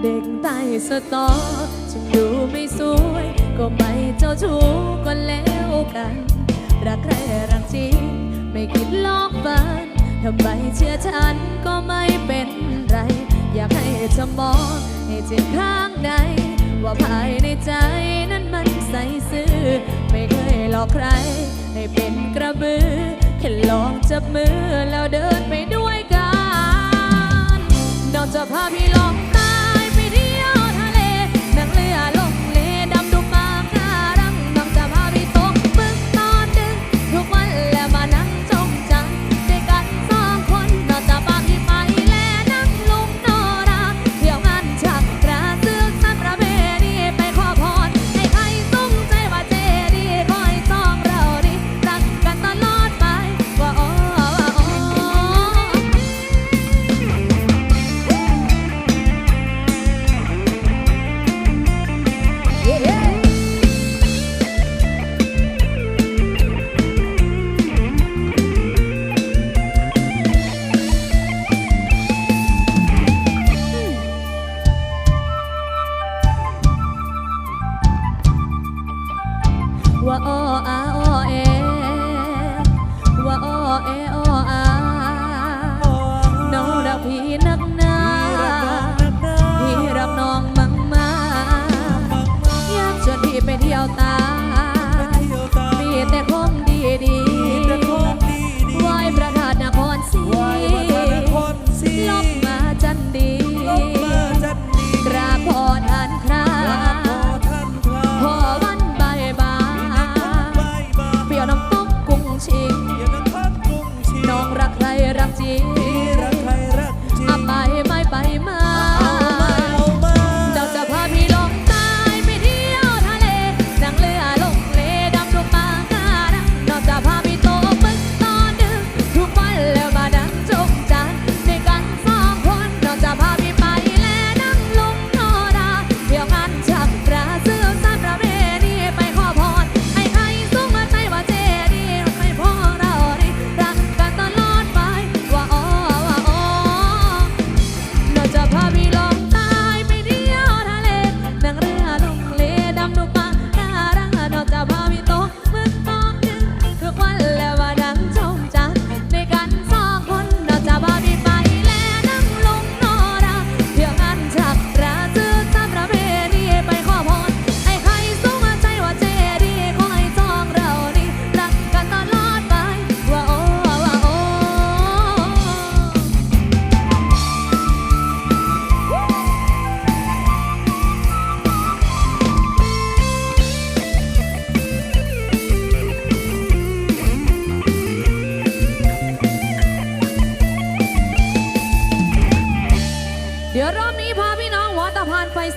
เด็กใต้สตอฉันดูไม่สวย ก็ไม่เจ้าชู้ก็แล้วกัน รักใครรักจริง ไม่คิดลอกฝันทำไมเชื่อฉันก็ไม่เป็นไร อยากให้เธอมองให้เจ็บข้างใน ว่าภายในใจนั้นมันใสซื่อ ไม่เคยหลอกใคร ให้เป็นกระบือแค่ลองจับมือแล้วเดินไปด้วย out of Babylon.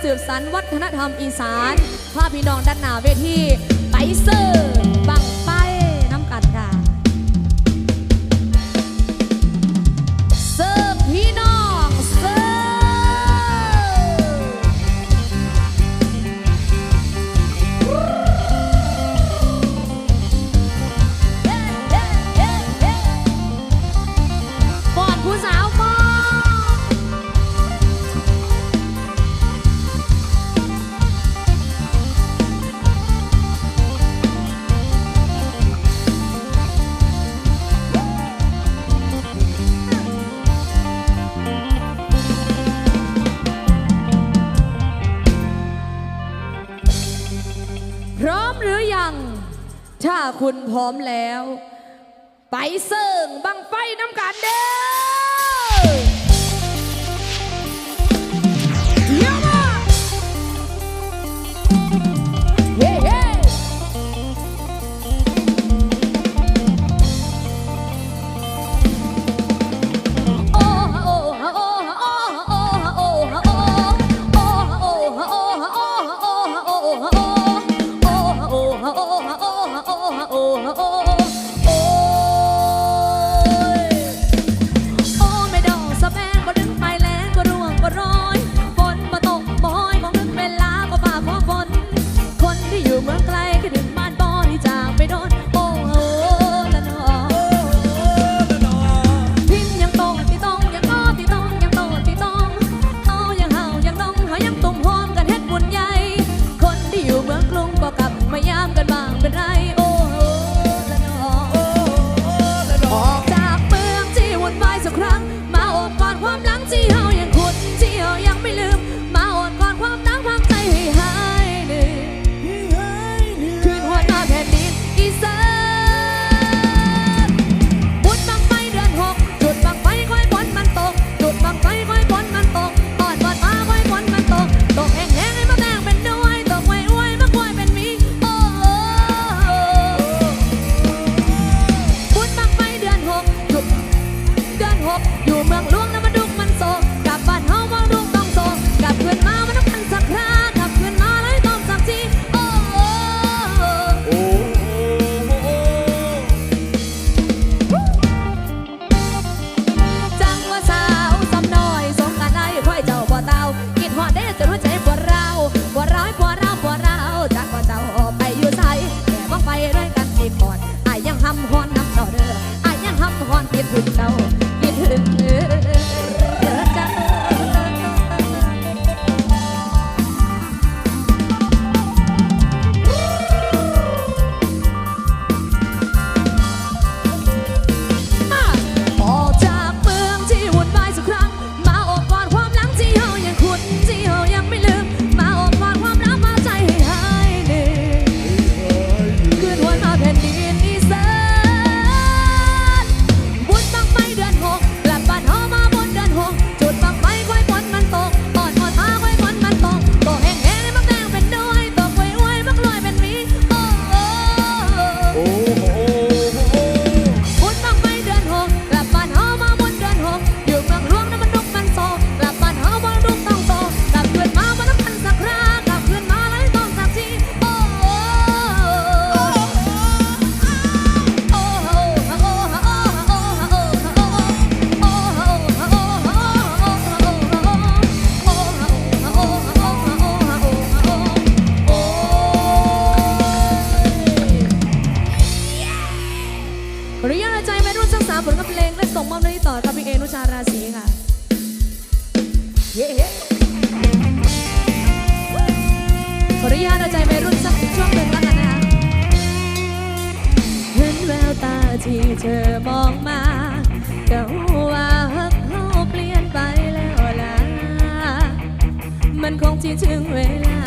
สืบสานวัฒนธรรมอีสานภาพพี่น้องด้านหน้าเวทีไปเซอร์ คุณพร้อมแล้ว ไปเสิร์งบังไฟน้ำกันเด้อ ที่เธอบอกมาก็ว่าฮักเขาเปลี่ยนไปแล้วล่ะมันคงที่ถึงเวลา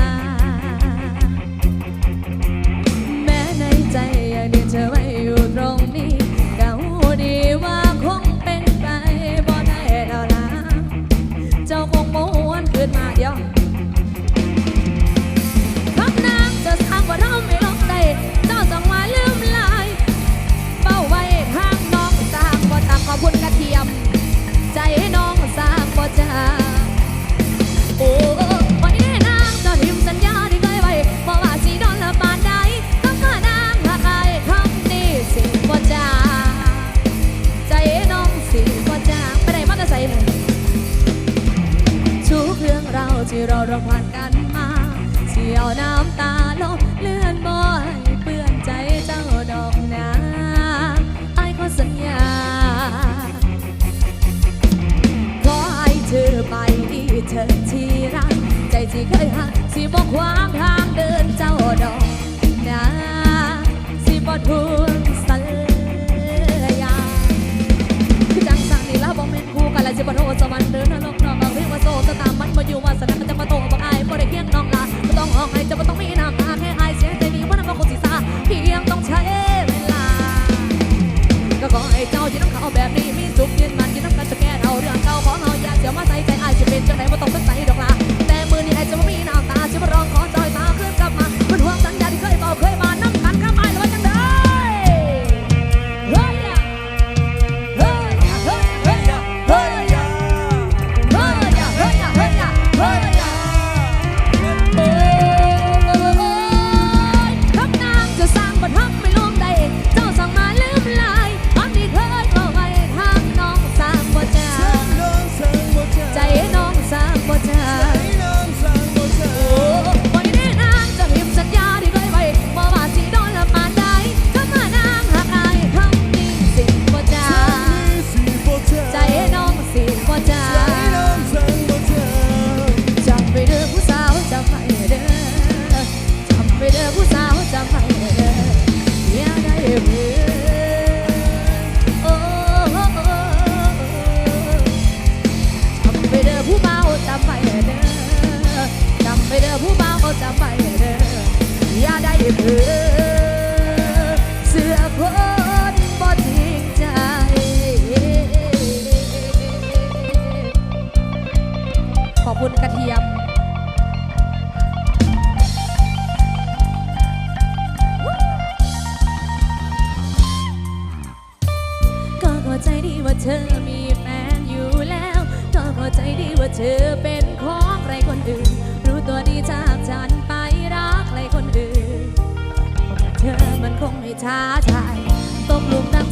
สิบโนสวรรค์เดินทนรกนอกเอาเรื่อว่าโซตตามมันมาอยู่มาสนามันจะมาโตบอกอายบ่ได้เคียงน้องลาไม่ต้องห้องไอจะไม่ต้อง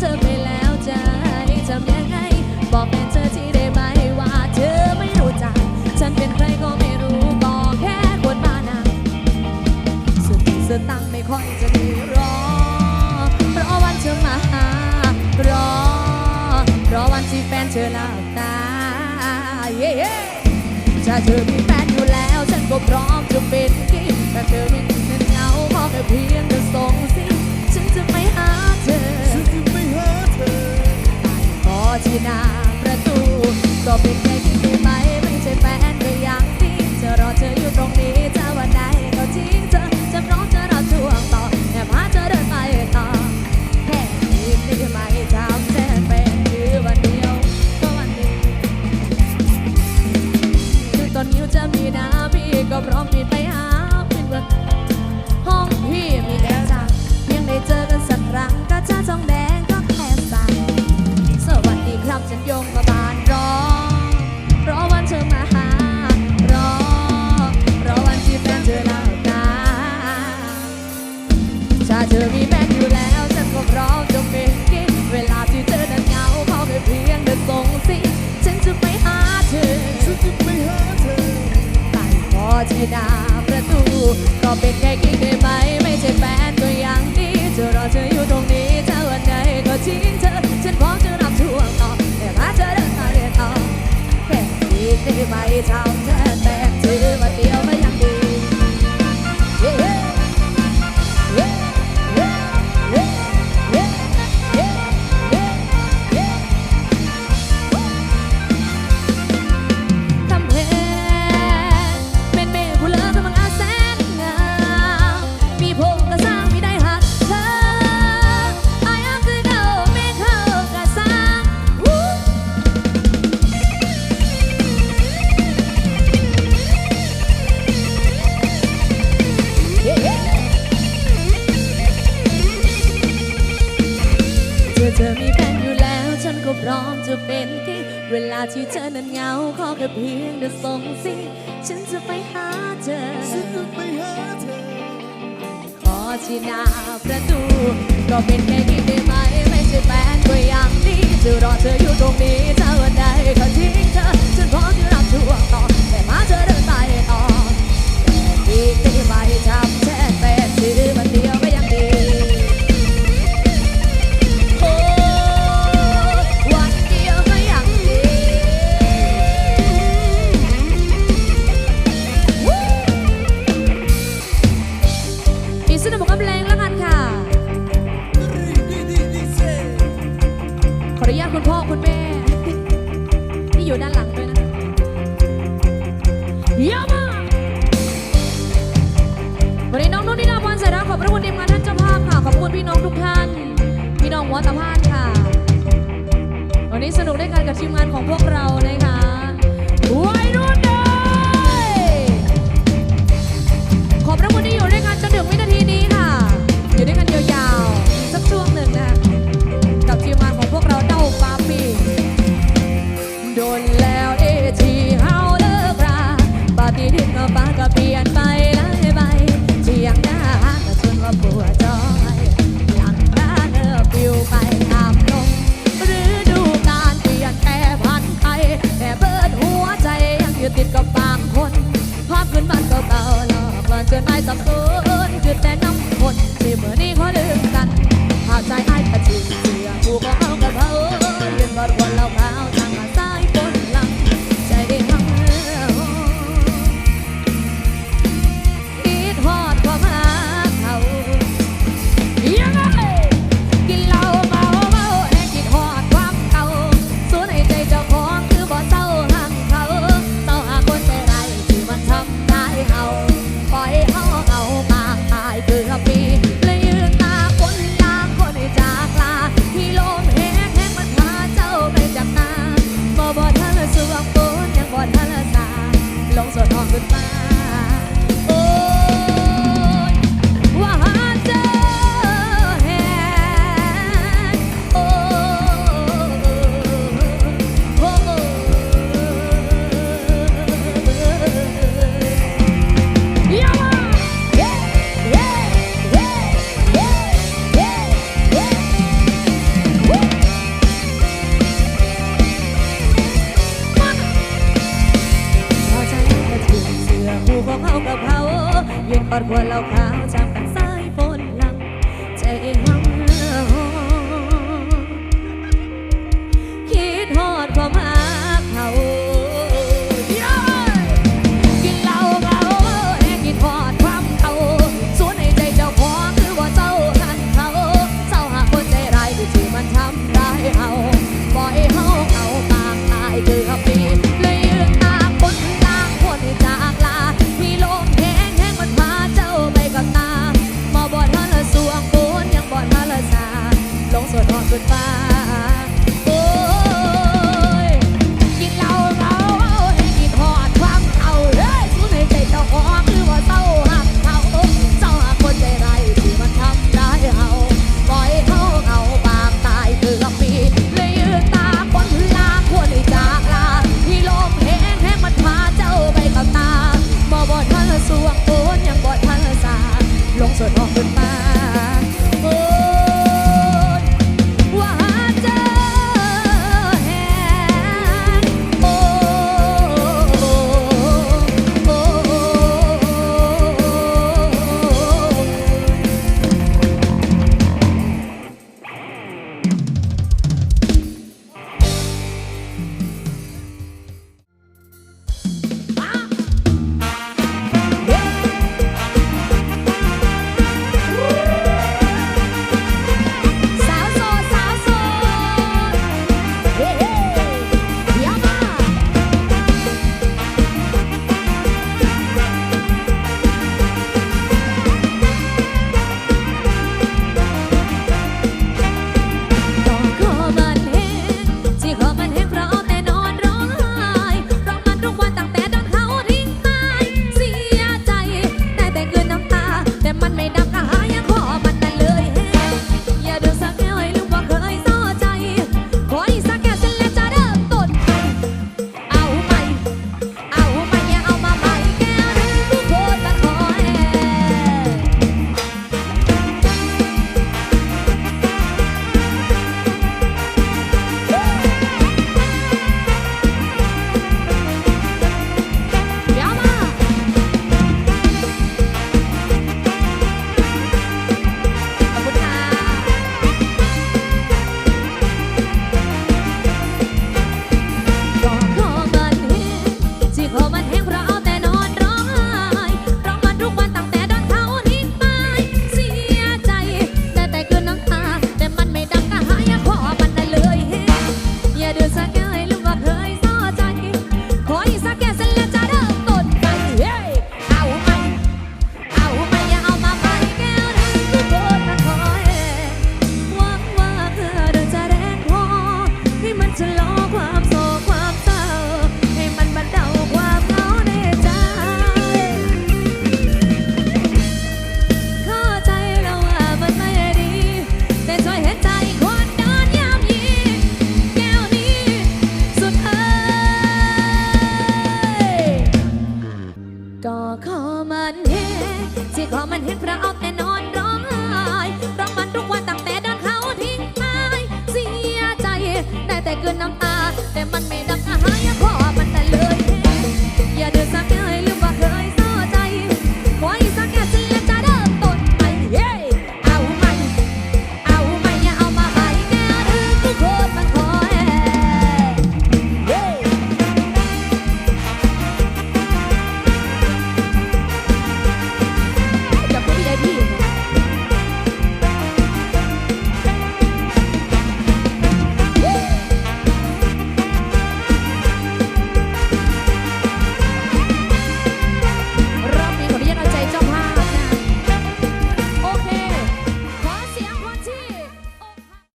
เธอไปแล้วให้ทำยังไง บอกแฟนเธอที่ได้ไหมว่าเธอไม่รู้จฉันเป็นใครก็ไม่รู้บอกแค่คนบ้านาสติตังไม่ค่อยจะดีรอรอวันเธอมารอรอวันที่แฟนเธอหลับตาเย้ถ้าเธอมีแฟนอยู่แล้ว ฉันก็พร้อมจะเป็นกิ๊กแต่เธอไม่คิดเงาขอแค่เพียง ที่หน้าประตู ก็เป็นแค่ ที่หน้าประตู ก็เป็นแค่กิ๊กได้ไหม ไม่ใช่แฟนก็ย่างดีจะรอเธออยู่ตรงนี้ถ้าวันใดก็ทิ้งเธอ ฉันพร้อมจะรับช่วงต่อแต่มาเธอเดินมาเรียนต่อแค่กิ๊ได้ไหมทำแทนแต่ เพียงแต่ส่งสิ ฉันจะไปหาเธอฉันจะไปหาเธอ ขอที่หน้าประตู ก็เป็นแค่นี้ได้ไหม ไม่ใช่แฟนก็ยังดีจะรอเธออยู่ตรงนี้เถ้าใดเขาทิ้งเธอ Yama วันนี้น้องนุ่นิดาพรเสร็จแขอบพระคุณทีมงานท่านเจ้าภาพค่ะ ขอบคุณพี่น้องทุกท่าน พี่น้องหัวตะพานค่ะ วันนี้สนุกด้ยกันกับทีมงานของพวกเรานะคะวัยรุ่นเด้ขอบพระคุณที่อยู่ด้วยกันจนถึงวินาทีนี้ค่ะ 我老า